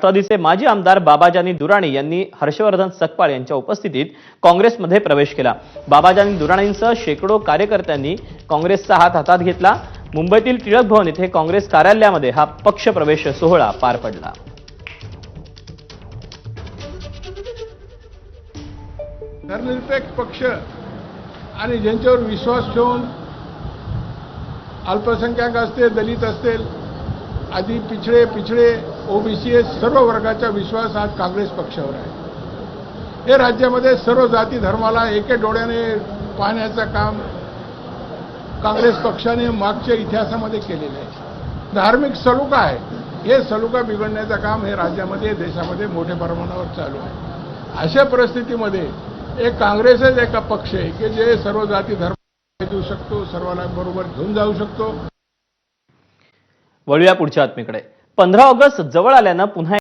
राष्ट्रवादीचे माजी आमदार बाबाजानी दुराणी यांनी हर्षवर्धन सकपाळ यांच्या उपस्थितीत काँग्रेसमध्ये प्रवेश केला. बाबाजानी दुराणींसह शेकडो कार्यकर्त्यांनी काँग्रेसचा हात हातात घेतला. मुंबईतील टिळक भवन येथे काँग्रेस कार्यालयामध्ये हा पक्ष प्रवेश सोहळा पार पडला. धर्मनिरपेक्ष पक्ष आणि ज्यांच्यावर विश्वास ठेवून अल्पसंख्याक असतील दलित असतील आधी पिछडे पिछडे ओबीसी सर्व वर्गाचा विश्वास आज काँग्रेस पक्षावर आहे. हे राज्यामध्ये सर्व जाती धर्माला एके डोळ्याने पाहण्याचं काम काँग्रेस पक्षाने मागच्या इतिहासामध्ये केलेलं आहे. धार्मिक सलुका आहे. हे सलुका बिघडण्याचं काम हे राज्यामध्ये देशामध्ये मोठ्या प्रमाणावर चालू आहे. अशा परिस्थितीमध्ये एक काँग्रेसच एक पक्ष आहे की जे सर्व जाती धर्म देऊ शकतो सर्वांना बरोबर घेऊन जाऊ शकतो. वळूया पुढच्या बातमीकडे. पंधरा ऑगस्ट जवळ आल्यानं पुन्हा